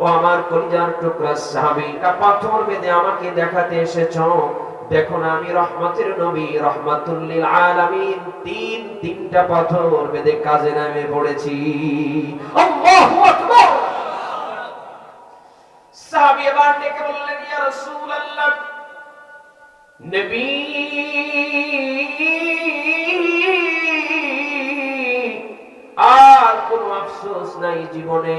ও আমার কলিজার টুকরা সাহাবি সাহাবীটা পাথর বেঁধে আমাকে দেখাতে এসেছ। দেখো না আমি রহমতের নবী রহমাতুল্লিল আলামিন, তিন তিনটা পাথর বেঁধে কাজে নামে পড়েছি। আল্লাহু আকবার! সাহাবী এবার ডেকে বললেন, ইয়া রাসূলুল্লাহ, নবী আর কোনো আফসোস নাই জীবনে।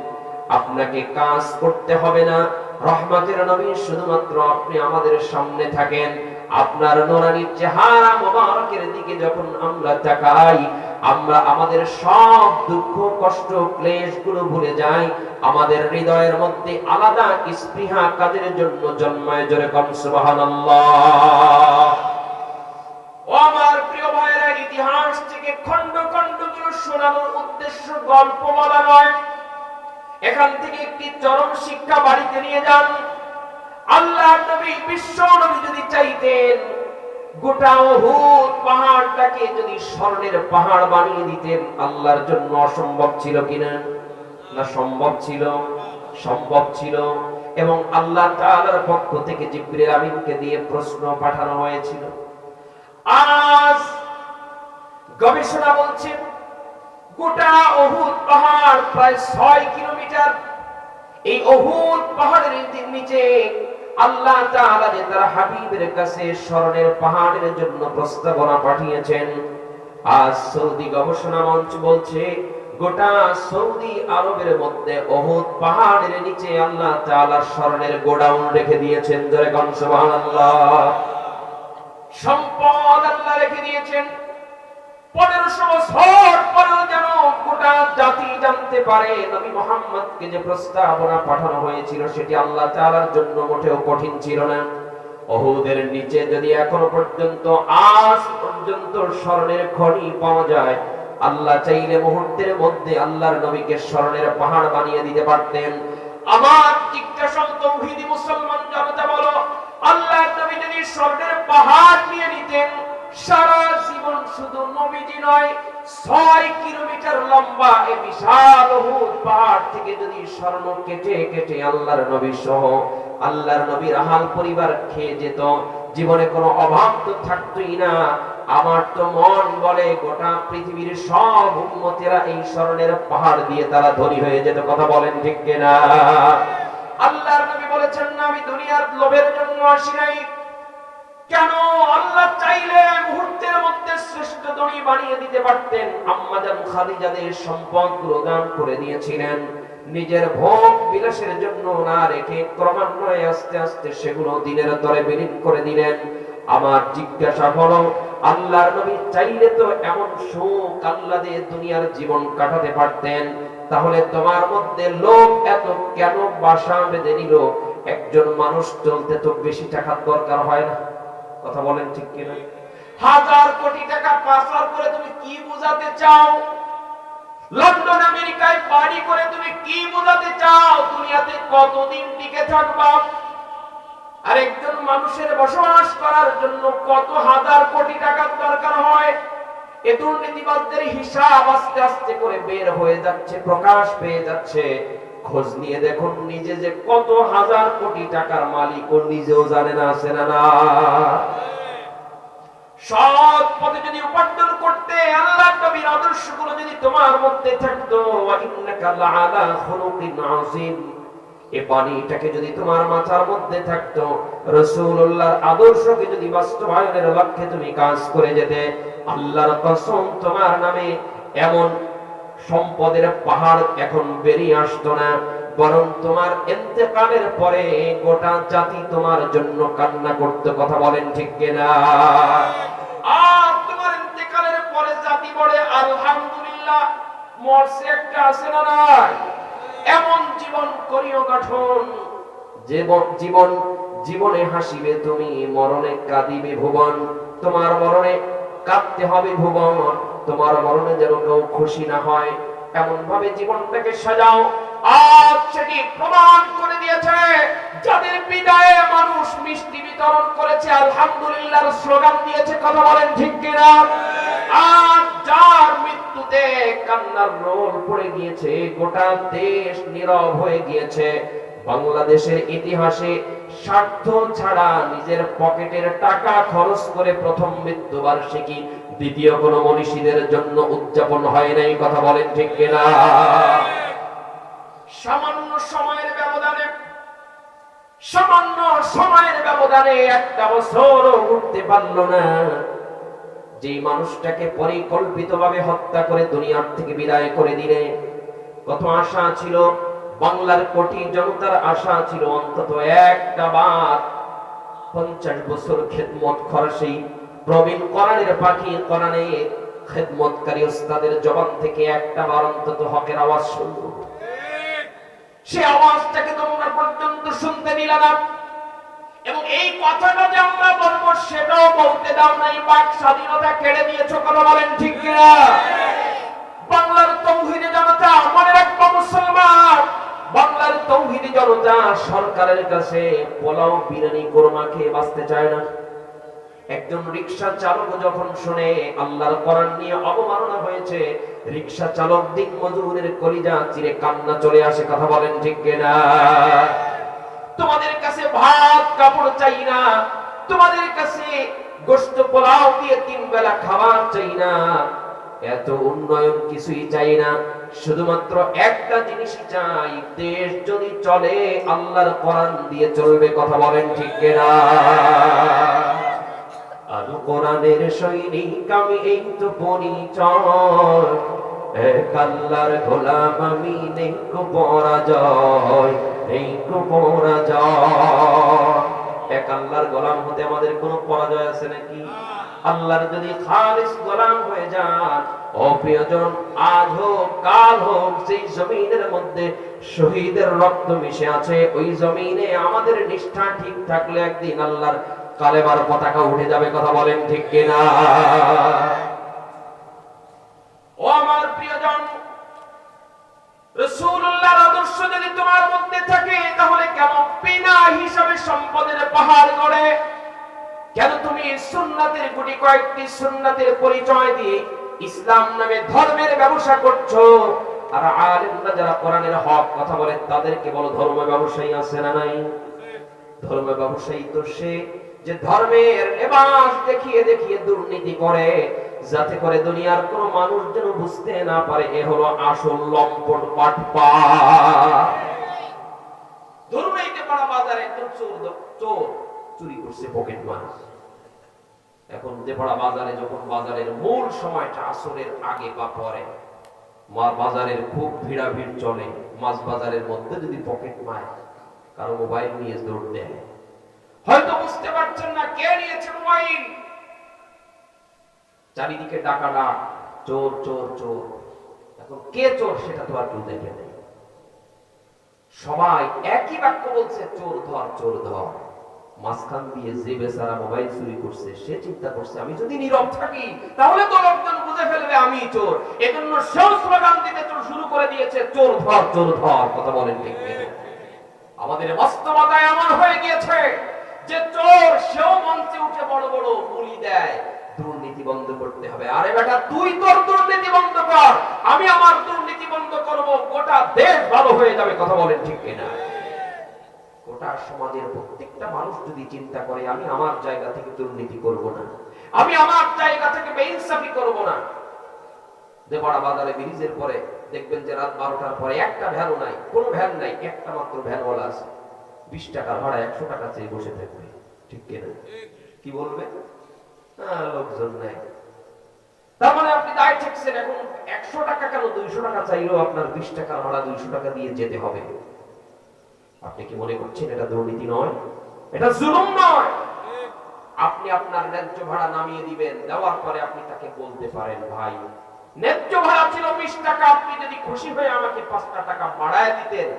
আপনাকে কাজ করতে হবে না। রহমতের নবী শুধুমাত্র আপনি আমাদের সামনে থাকেন। আপনার নোরানি চেহারা মোবারকের দিকে যখন আমরা তাকাই, আমরা আমাদের সব দুঃখ, কষ্ট ক্লেশগুলো ভুলে যাই। আমাদের হৃদয়ের মধ্যে আলাদা স্পৃহা কাজের জন্য জন্মায়? জোরে কম, সুবহানাল্লাহ। আমার প্রিয় ভাইয়েরা, ইতিহাস থেকে খন্ড খন্ডগুলো শোনানোর উদ্দেশ্য গল্প বলা নয়। এখান থেকে একটি চরম শিক্ষা বাড়িতে নিয়ে যান। আল্লাহ নবী বিশ্ব নবী যদি চাইতেন, গোটা অহুদ পাহাড়টাকে যদি স্বর্ণের পাহাড় বানিয়ে দিতেন, আল্লাহর জন্য অসম্ভব ছিল কিনা না, সম্ভব ছিল। সম্ভব ছিল। এবং আল্লাহ তাআলার পক্ষ থেকে জিবরিল আমিনকে দিয়ে প্রশ্ন পাঠানো হয়েছিল। আজ গবেষণা বলছে গোটা অহুদ পাহাড় প্রায় ছয় কিলোমিটার। এই অহুদ পাহাড়ের নিচে আল্লাহ তার হাবিবের কাছে স্মরণের পাহাড়ের জন্য প্রস্তাবনা পাঠিয়েছেন। আজ সৌদি গবেষণা মঞ্চ বলছে, গোটা সৌদি আরবের মধ্যে অহুদ পাহাড়ের নিচে আল্লাহ তাআলা স্মরণের গোডাউন রেখে দিয়েছেন। সম্পদ আল্লাহ রেখে দিয়েছেন। পনেরোশো বছর পরেও যেন গোটা জাতি জানতে পারে নবী মোহাম্মদকে যে প্রস্তাবনা পাঠানো হয়েছিল, সেটি আল্লাহ তাআলার জন্য মোটেও কঠিন ছিল না। অহুদের নিচে যদি এখনও পর্যন্ত আজ পর্যন্ত স্মরণের খনি পাওয়া যায়, আল্লাহ চাইলে মুহূর্তের মধ্যে আল্লাহর নবীকে স্মরণের পাহাড় বানিয়ে দিতে পারতেন। আমার জিজ্ঞাসা তৌহিদি মুসলমান জনতা বলো আল্লাহ নবী যদি স্বর্ণের পাহাড় নিয়ে নিতেন সারা জীবন শুধু নবীজি নয়, ছয় কিলোমিটার লম্বা এই বিশাল অহুদ পাহাড় থেকে যদি স্বর্ণ কেটে কেটে আল্লাহর নবী সহ আল্লাহর নবীর আহাল পরিবার খেয়ে যেত, জীবনে কোনো অভাব তো থাকতোই না। আমার তো মন বলে গোটা পৃথিবীর সব উম্মতেরা এই স্মরণের পাহাড় দিয়ে তারা ধনী হয়ে যেত, কথা বলেন ঠিক কিনা? আল্লাহর নবী বলেছেন, না, আমি দুনিয়ার লোভের জন্য আসি নাই। কেন আল্লাহ চাইলে মুহূর্তের মধ্যে শ্রেষ্ঠ দড়ি বানিয়ে দিতে পারতেন? আম্মাজান খাদিজাদের সম্পদ দান করে দিয়েছিলেন। নিজের ভোগ বিলাসের জন্য না রেখে ক্রমান্বয়ে আস্তে আস্তে সেগুলো দিনের তরে বিলীন করে দিলেন। আমার জিজ্ঞাসা আল্লাহর নবী চাইলে তো এমন সুখ আল্লাহ দিয়ে দুনিয়ার জীবন কাটাতে পারতেন। তাহলে তোমার মধ্যে লোক এত কেন বাসা বেঁধে নিল? একজন মানুষ চলতে তো বেশি টাকার দরকার হয় না। কথা বলেন ঠিক কিনা? হাজার কোটি টাকা পাচার করে তুমি কি বোঝাতে চাও? লন্ডন, আমেরিকায় বাড়ি করে তুমি কি বোঝাতে চাও? দুনিয়াতে কতদিন টিকে থাকবা? আর একজন মানুষের বসবাস করার জন্য কত হাজার কোটি টাকার দরকার হয়? এ দুর্নীতিবাদদের হিসাব আস্তে আস্তে করে বের হয়ে যাচ্ছে, প্রকাশ পেয়ে যাচ্ছে। খোঁজ নিয়ে দেখুন, নিজে যে কত হাজার কোটি টাকার মালিক, ও নিজেও জানে না আছে না না। পথে যদি উপার্জন করতে আল্লাহ নবীর যদি তোমার মধ্যে থাকতো যদি তোমার মাথার মধ্যে থাকতো আদর্শকে যদি বাস্তবায়নের লক্ষ্যে তুমি কাজ করে যেতে, আল্লাহর কসম তোমার নামে এমন সম্পদের পাহাড় এখন বেরিয়ে আসতো না। বরং তোমার এতেকালের পরে গোটা জাতি তোমার জন্য কান্না করতে কথা বলেন ঠিক কিনা? আর তোমার এতেকালের পরে জাতি বলে, আলহামদুলিল্লাহ, মরছে একটা, আছে না নাই? এমন জীবন করিও গঠন জীবন জীবন, জীবনে হাসিবে তুমি, মরণে কাঁদিবে ভুবন। তোমার মরণে কাঁদতে হবে ভুবন। তোমার মরণে যেন কেউ খুশি না হয়। এমন ভাবে জীবনটাকে সাজাও। আজ সেটি প্রমাণ করে দিয়েছে যাদের বিদায়ে মানুষ মিষ্টি বিতরণ করেছে, আলহামদুলিল্লাহর স্লোগান দিয়েছে, কথা বলেন ঠিক কিনা? আর যার মৃত্যুতে কান্নার রোল পড়ে গিয়েছে, গোটা দেশ নীরব হয়ে গিয়েছে। বাংলাদেশের ইতিহাসে স্বার্থ ছাড়া নিজের পকেটের টাকা খরচ করে প্রথম মৃত্যুবার্ষিকী দ্বিতীয় কোনো মনীষীদের জন্য উদযাপন হয় নাই, কথা বলেন ঠিক কিনা? সামান্য সময়ের ব্যবধানে, সামান্য সময়ের ব্যবধানে একটা বছরও উঠতে পারল না। যে মানুষটাকে পরিকল্পিতভাবে হত্যা করে দুনিয়ার থেকে বিদায় করে দিলে, কত আশা ছিল? বাংলার কোটি জনতার আশা ছিল, অন্তত একটা বার পঞ্চাশ বছর খেদমত সেই প্রবীণ কোরআনের পাখি, কোরআনে খেদমতকারী ওস্তাদের জবান থেকে একটা বার অন্তত হকের আওয়াজ শুনব। সে আওয়াজটাকে তোমরা পর্যন্ত শুনতে দিলে না। এবং এই কথাটা যে আমরা বলব, সেটাও বলতে দাও বাক স্বাধীনতা কেড়ে দিয়েছ কথা বলেন ঠিক কিনা? বাংলার তৌহিদি জনতা মনে রাখব মুসলমান। বাংলার তৌহিদি জনতা সরকারের কাছে পোলাও বিরিয়ানি কোরমা খেয়ে বাঁচতে চায় না। একজন রিক্সা চালক যখন শুনে আল্লাহর কোরআন নিয়ে অবমাননা হয়েছে রিক্সা চালক দিক মজুরের কলিজা চিরে কান্না চলে আসে, কথা বলেন ঠিক কিনা? তোমাদের কাছে ভাত, কাপড় চাই না, তোমাদের কাছে গোস্ত পোলাও দিয়ে তিন বেলা খাবার চাই না, এত উন্নয়ন কিছুই চাই না, শুধুমাত্র একটা জিনিসই চাই, দেশ যদি চলে, আল্লাহর কোরআন দিয়ে চলবে, কথা বলেন ঠিক কিনা? আলু সৈনিক তো পরিচয়। গোলাম আমি পরাজয় পরাজয়। এক আল্লাহর গোলাম হতে আমাদের কোনো পরাজয় আছে নাকি? আল্লাহর যদি খালিস গোলাম হয়ে যান, ও প্রিয়জন, আজ হোক, কাল হোক সেই জমিনের মধ্যে শহীদের রক্ত মিশে আছে, ওই জমিনে আমাদের নিষ্ঠা ঠিক থাকলে একদিন আল্লাহর কালেবার পতাকা উঠে যাবে কথা বলেন ঠিক কিনা? ও আমার প্রিয়জন রসুল্লাহর আদর্শ যদি তোমার মধ্যে থাকে, তাহলে কেন বিনা হিসাবে সম্পদের পাহাড় গড়ে? কেন তুমি সুন্নাতের গুটি কয়েকটি সুন্নাতের পরিচয় দিয়ে ইসলাম নামে ধর্মের ব্যবসা করছ? আর আলেমরা যারা কোরআনের হক কথা বলে, তাদেরকে বলো ধর্ম ব্যবসায়ী আছে না নাই? ধর্ম ব্যবসায়ী তো সে যে ধর্মের লেবাস দেখিয়ে দেখিয়ে দুর্নীতি করে, যাতে করে দুনিয়ার কোন মানুষ যেন বুঝতে না পারে, এ হলো আসল লম্পট পাটপা। এখন বাজারে যখন বাজারের মূল সময়টা আগে বা চলে, মাছ বাজারের মধ্যে যদি পকেট কারও মোবাইল নিয়ে দৌড় দেয়। হয়তো বুঝতে পারছেন না কে নিয়েছে মোবাইল চারিদিকে ডাকা ডাক, চোর চোর চোর। এখন কে চোর সেটা তো আর কেউ দেখে নেই। সবাই একই বাক্য বলছে, চোর ধর চোর ধর। মাঝখান দিয়ে যে বেচারা মোবাইল চুরি করছে, সে চিন্তা করছে, আমি যদি নীরব থাকি, তাহলে তো লোকজন বুঝে ফেলবে আমি চোর। এজন্য সেও স্লোগান দিতে তো শুরু করে দিয়েছে, চোর ধর চোর ধর। কথা বলেন আমাদের বাস্তবতায় এমন হয়ে গিয়েছে। যে চোর, সেও মঞ্চে উঠে বড় বড় বুলি দেয়। দুর্নীতি বন্ধ করতে হবে। আরে বেটা, তুই তোর দুর্নীতি বন্ধ কর। আমি আমার দুর্নীতি বন্ধ করব। গোটা দেশ ভালো হয়ে যাবে, কথা বলেন ঠিক কিনা? গোটা সমাজের প্রত্যেকটা মানুষ যদি চিন্তা করে, আমি আমার জায়গা থেকে দুর্নীতি করব না। আমি আমার জায়গা থেকে বেইনসাফি করব না। দেপাড়া বাজারে ব্রিজের পরে দেখবেন যে রাত বারোটার পরে একটা ভ্যানও নাই, কোনো ভ্যান নাই, একটা মাত্র ভ্যানওয়ালা আছে। বিশ টাকার ভাড়া একশো টাকা চেয়ে বসে থাকবে। ঠিক কিনা? কি বলবে? লোকজন নাই। মানে টাকা টাকা টাকা এটা দুর্নীতি নয়? এটা আপনি আপনার ন্যায্য ভাড়া নামিয়ে দিবেন, দেওয়ার পরে আপনি তাকে বলতে পারেন, ভাই, ন্যায্য ভাড়া ছিল বিশ টাকা, আপনি যদি খুশি হয়ে আমাকে পাঁচটা টাকা বাড়ায় দিতেন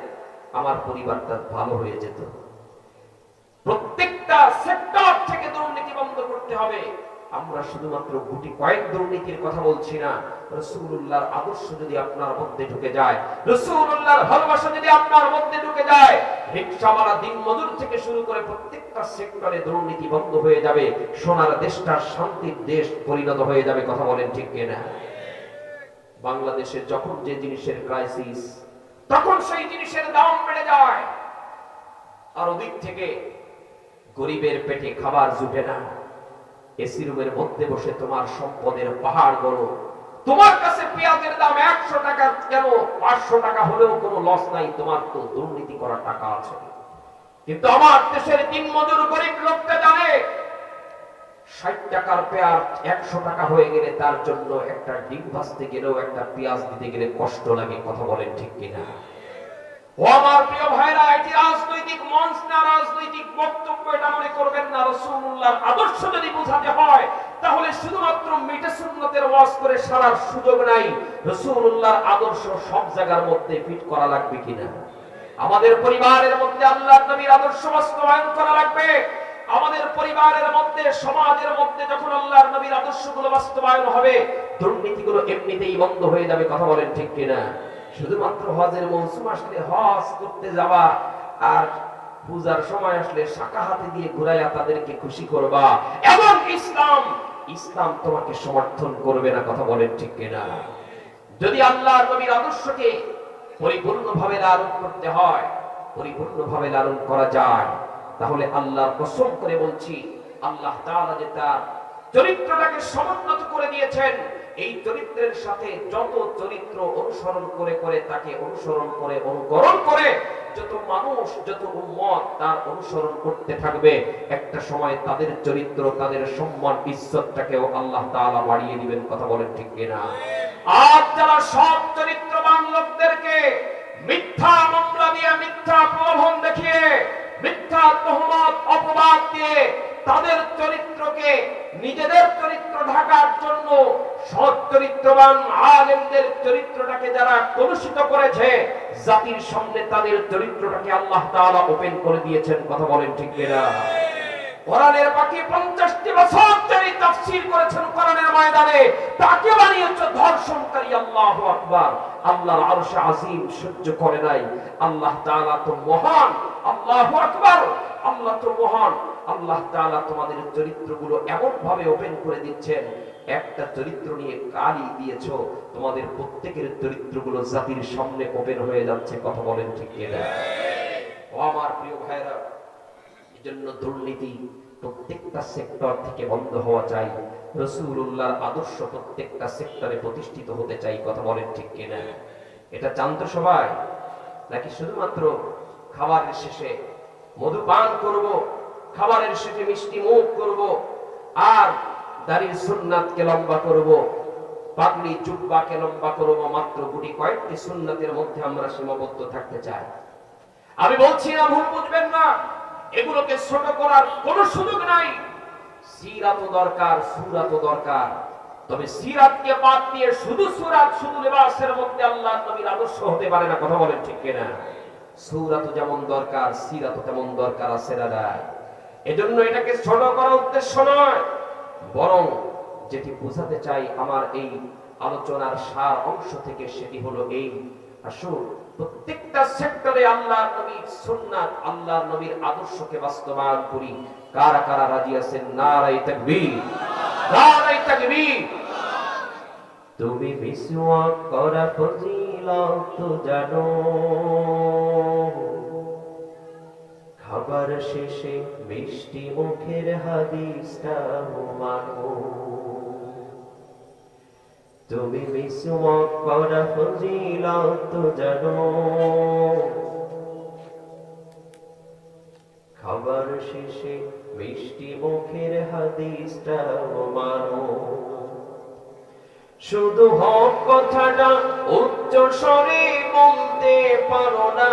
আমার পরিবারটা ভালো হয়ে যেত। প্রত্যেকটা সেক্টর থেকে দুর্নীতি বন্ধ করতে হবে। আমরা শুধুমাত্র গুটি কয়েক দুর্নীতির কথা বলছি না। রসুল্লাহর আদর্শ যদি আপনার মধ্যে ঢুকে যায় রসুল্লাহর ভালোবাসা যদি আপনার মধ্যে ঢুকে যায়, রিক্সাওয়ালা দিন মজুর থেকে শুরু করে প্রত্যেকটা সেক্টরে দুর্নীতি বন্ধ হয়ে যাবে। সোনার দেশটা শান্তির দেশ পরিণত হয়ে যাবে, কথা বলেন ঠিক কিনা? বাংলাদেশে যখন যে জিনিসের ক্রাইসিস তখন সেই জিনিসের দাম বেড়ে যায়। আর ওদিক থেকে গরিবের পেটে খাবার জুটে না। এসি রুমের মধ্যে বসে তোমার সম্পদের পাহাড় গড়ো। তোমার কাছে পেঁয়াজের দাম একশো টাকা কেন? পাঁচশো টাকা হলেও কোনো লস নাই। তোমার তো দুর্নীতি করার টাকা আছে। কিন্তু আমার দেশের দিন মজুর গরিব লোকটা জানে ষাট টাকার পেঁয়াজ একশো টাকা হয়ে গেলে তার জন্য একটা ডিম ভাজতে গেলেও একটা পেঁয়াজ দিতে গেলে কষ্ট লাগে, কথা বলেন ঠিক কিনা? আমাদের পরিবারের মধ্যে আল্লাহ নবীর আদর্শ বাস্তবায়ন করা লাগবে। আমাদের পরিবারের মধ্যে, সমাজের মধ্যে যখন আল্লাহর নবীর আদর্শগুলো বাস্তবায়ন হবে, দুর্নীতিগুলো এমনিতেই বন্ধ হয়ে যাবে, কথা বলেন ঠিক কিনা? শুধুমাত্র হজের মৌসুম আসলে হজ করতে যাওয়া আর পূজার সময় আসলে শাখা হাতে দিয়ে ঘুরাইয়া তাদেরকে খুশি করবা। এবং ইসলাম ইসলাম তোমাকে সমর্থন করবে না, কথা বলেন ঠিক কিনা? যদি আল্লাহ নবীর আদর্শকে পরিপূর্ণভাবে লালন করতে হয়, পরিপূর্ণভাবে লালন করা যায়। তাহলে আল্লাহর কসম করে বলছি, আল্লাহ তাআলা যে তার চরিত্রটাকে সমুন্নত করে দিয়েছেন, এই চরিত্রের সাথে যত চরিত্র অনুসরণ করে করে তাকে অনুসরণ করে, অনুকরণ করে, যত মানুষ, যত উম্মত তার অনুসরণ করতে থাকবে, একটা সময় তাদের চরিত্র, তাদের সম্মান, ইজ্জতটাকেও আল্লাহ তাআলা বাড়িয়ে দিবেন, কথা বলেন ঠিক কিনা? আজ যারা সব চরিত্রবান লোকদেরকে মিথ্যা মামলা দিয়ে মিথ্যা প্রলোভন দেখিয়ে মিথ্যা তহমত, অপবাদ দিয়ে তাদের চরিত্রকে, নিজেদের চরিত্র ঢাকার জন্য সৎ চরিত্রবান আলেমদের চরিত্রটাকে যারা কলুষিত করেছে, জাতির সামনে তাদের চরিত্রটাকে আল্লাহ তাআলা ওপেন করে দিয়েছেন, কথা বলেন ঠিক কিনা? কোরআনের বাকি পঞ্চাশটি বছর তিনি তাফসীর করেছেন কোরআনের ময়দানে, তাকে বানিয়েছে ধর্ষণকারী আল্লাহ আকবার। আল্লাহর আরশে আজিম সহ্য করে নাই। আল্লাহ তাআলা তো মহান আল্লাহ আকবার, আল্লাহ তো মহান। আল্লাহ তাআলা তোমাদের চরিত্রগুলো এমন ভাবে ওপেন করে দিচ্ছেন। একটা চরিত্র নিয়ে কালি দিয়েছ, তোমাদের প্রত্যেকের চরিত্রগুলো জাতির সামনে ওপেন হয়ে যাচ্ছে, কথা বলেন ঠিক কিনা? ও আমার প্রিয় ভাইরা জন্য দুর্নীতি প্রত্যেকটা সেক্টর থেকে বন্ধ হওয়া চাই। রসুল্লাহর আদর্শ প্রত্যেকটা সেক্টরে প্রতিষ্ঠিত হতে চাই, কথা বলেন ঠিক কিনা? এটা জানতো সবাই? নাকি শুধুমাত্র খাবারের শেষে মধু পান করব, খাবারের শেষে মিষ্টি মুখ করব, আর দাড়ির সুন্নাতকে লম্বা করব পাগড়ি জুব্বাকে লম্বা করব, মাত্র গুটি কয়েকটি সুন্নাতের মধ্যে আমরা সীমাবদ্ধ থাকতে চাই। আমি বলছি না, ভুল বুঝবেন না, এগুলোকে ছোট করার কোন সুযোগ নাই। সিরাত দরকার, সুরাত দরকার। তবে সিরাতকে বাদ দিয়ে শুধু সুরাত, শুধু লেবাসের মধ্যে আল্লাহ নবীর আদর্শ হতে পারে না, কথা বলেন ঠিক কিনা? সুরাত যেমন দরকার, সিরাত তেমন দরকার আছে দাদা। এজন্য এটাকে ছোট করার উদ্দেশ্য নয়, বরং যেটি বোঝাতে চাই আমার এই আলোচনার সার অংশ থেকে সেটি হলো এই। আসুন, প্রত্যেকটা সেক্টরে আল্লাহ নবীর সুন্নাত আল্লাহ নবীর আদর্শকে বাস্তবায়ন করি। কারা কারা রাজি আছেন? নারাই তাকবীর। নারাই তাকবীর। তুমি বিশ্বক করা ফজিলত জানো। খাবার শেষে মিষ্টি মুখের হাদিসটা মানো তুমি করা ফজিলত জানো। খাবার শেষে মিষ্টি মুখের হাদিসটা মানো শুধু হক কথাটা উচ্চ স্বরে বলতে পারো না।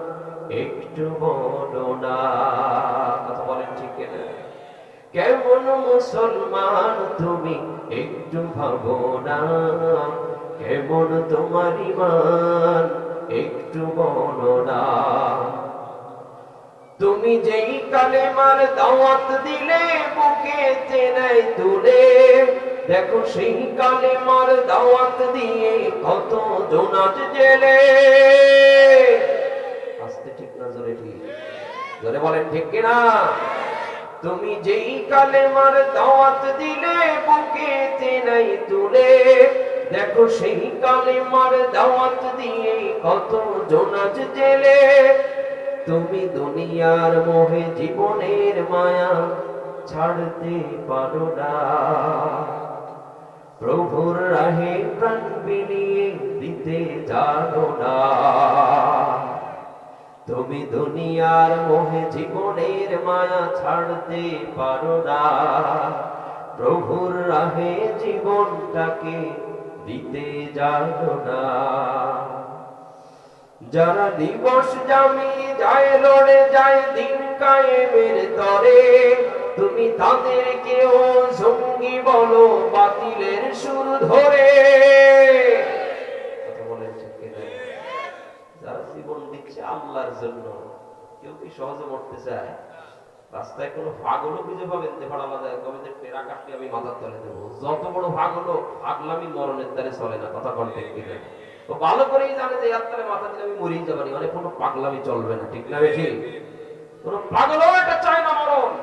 একটু বলো না। কথা বলেন ঠিক কেমন মুসলমান তুমি একটু ভাবো না। কেমন তোমার ইমান একটু বলো না। তুমি যেই কালেমার দাওয়াত দিলে বুকে চেনাই তুলে, দেখো সেই কালেমার দাওয়াত দিয়ে কত জোনাজ জেলে। জোরে বলেন, ঠিক কিনা? তুমি যেই কালেমার দাওয়াত দিলে বুকে চেনাই তুলে, দেখো সেই কালেমার দাওয়াত দিয়ে কত জোনাজ জেলে। তুমি দুনিয়ার মোহে জীবনের মায়া ছাড়তে পারো না। প্রভুর রাহে প্রাণ বিলিয়ে দিতে জানো না। তুমি দুনিয়ার মোহে জীবনের মায়া ছাড়তে পারো না। প্রভুর রাহে জীবনটাকে দিতে জানো না। যারা দিবস জামি যায় লড়ে যায় দিন কায়েমের তরে, তুমি তাদেরকেও সঙ্গী বলো বাতিলের সুর ধরে কথা বলেন ঠিক কিনা? যারা জীবন দিচ্ছে আল্লাহর জন্য। কেউ কি সহজে মরতে চায়? রাস্তায় কোনো ফাগলও খুঁজে পাবেন যে ভাড়া বাজায় কবে যে টেরা কাটলে আমি মাথার তলে দেবো। যত বড় ভাগ হলো আগলামি মরণের দ্বারে চলে না, কথা ঠিক কিনা তো ভালো করেই জানে যে যাত্রায় মাথা দিলে আমি মরেই যাবানি মানে কোনো পাগলামি চলবে না, ঠিক না বেশি কোনো পাগলও এটা চায় না মরণ।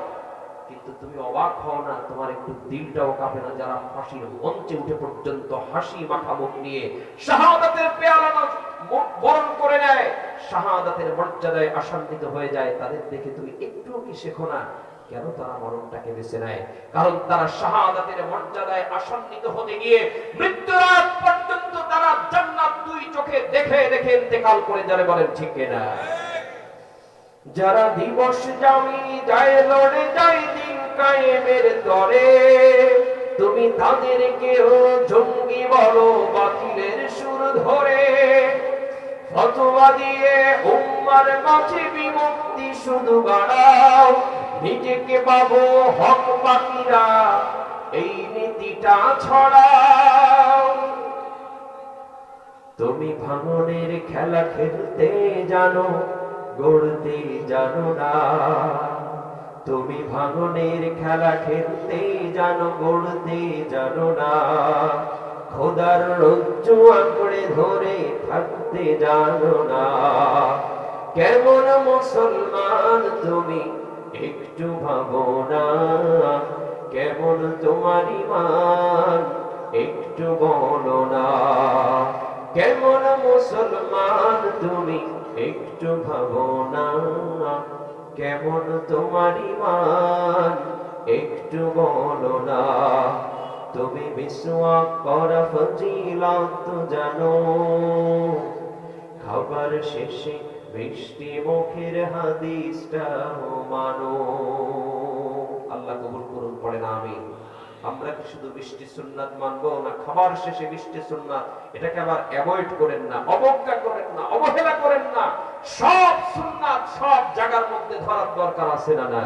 কিন্তু তুমি অবাক হও না, তোমার একটু দিলটাও কাঁপে না। যারা ফাঁসির মঞ্চে উঠে পর্যন্ত হাসি মাখা মুখ নিয়ে শাহাদাতের পেয়ালা বরণ করে নেয়, শাহাদাতের মর্যাদায় আসান্বিত হয়ে যায়। তাদের দেখে তুমি একটুও কি শেখো না? কেন তারা মরণটাকে বেছে নেয়? কারণ তারা শাহাদাতের মর্যাদায় আসান্বিত হতে গিয়ে মৃত্যুর আগ পর্যন্ত তারা জান্নাত দুই চোখে দেখে দেখে ইন্তেকাল করে যাবে বলেন ঠিক না যারা দিবস জামি যায়, লড়ে যায় দিন কায়েমের তরে তুমি তাদেরকেও জঙ্গি বলো বাতিলের সুর ধরে। ফতোয়া দিয়ে উম্মার মাঝে বিমুক্তি শুধু বাড়াও, নিজেকে পাবো হক বাকিরা, এই নীতিটা ছড়াও। তুমি ভাঙনের খেলা খেলতে জানো, গড়তে জানো না। তুমি ভাঙনের খেলা খেলতে জানো, গড়তে জানো না। খোদার রজ্জু আঁকড়ে ধরে থাকতে জানো না। কেমন মুসলমান তুমি একটু ভাবো না। কেমন তোমার ইমান একটু বলো না। কেমন মুসলমান তুমি একটু ভাবো না। কেমন তোমার ইমান একটু বলো না। তুমি বিশ্বাস করা ফজিলত জানো। খাবার শেষে মিষ্টি মুখের হাদিসটাও মানো। আল্লাহ কবুল করুন, পড়ে না আমি। আমরা কি শুধু বৃষ্টি সুন্নাত মানবো না খাবার শেষে বৃষ্টি সুন্নাত? এটাকে আবার অ্যাভয়েড করেন না, অবজ্ঞা করেন না, অবহেলা করেন না। সব সুন্নাত সব জায়গার মধ্যে ধরার দরকার আছে না না